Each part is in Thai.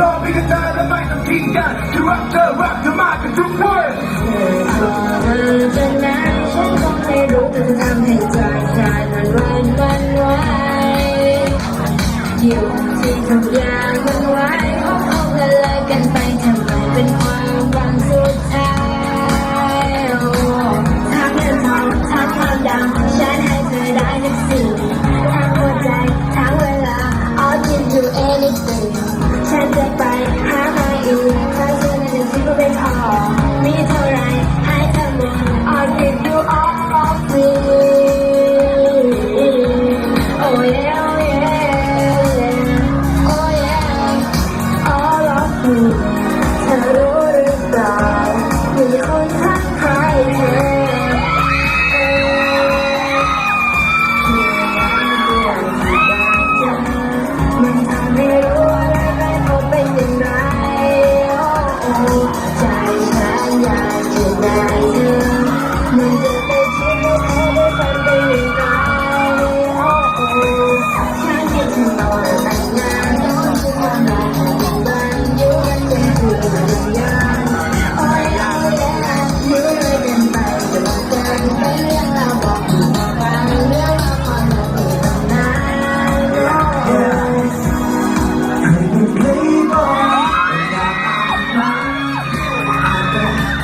รอไม่กันได้และไม่ต้องทิ้งกันจะรักเธอรักเธอมากกว่าทุกวันเธอจะนานฉันคงไม่รู้จะทำให้ใจใจมันวันวันไหวอยู่ที่ทุกอย่างมันไหวคงคงละเลยกันไปทำไมเป็นความหวังสุดท้ายทั้งเงินทองทั้งความดังฉันให้เธอได้ทุกสิ่งทั้งหัวใจทั้งเวลา I'll into anything ฉันจะไปหามาอีกถ้าเธอในชีวิตเป็นพอมีเท่าไรให้เธอหมด I'll give you all of me Oh yeah oh yeah oh yeah all of me เธอรู้หรือเปล่ามีคนทักทายเธอ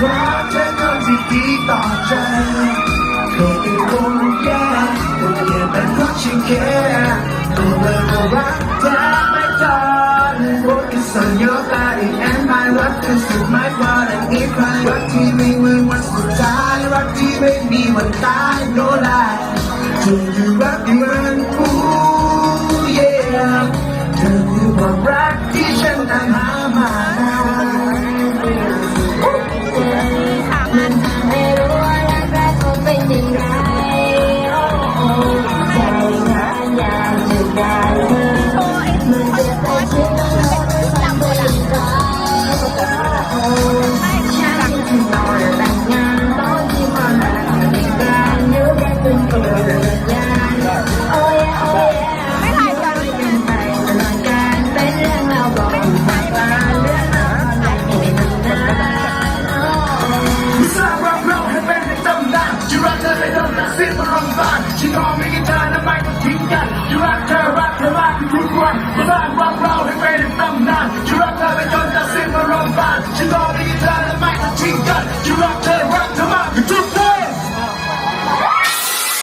ราะเธอคนที่ดีต่อใจเคยเป็นคนแย่ตัวเองเป็นเพราะฉันแค่ตัวเอกรักเธอไม่จอด What is on your body and my love is to my body อีกครั้งรักที่ไม่มีวันสุดท้ายรักที่ไม่มีวันตาย no lie เธออ 关。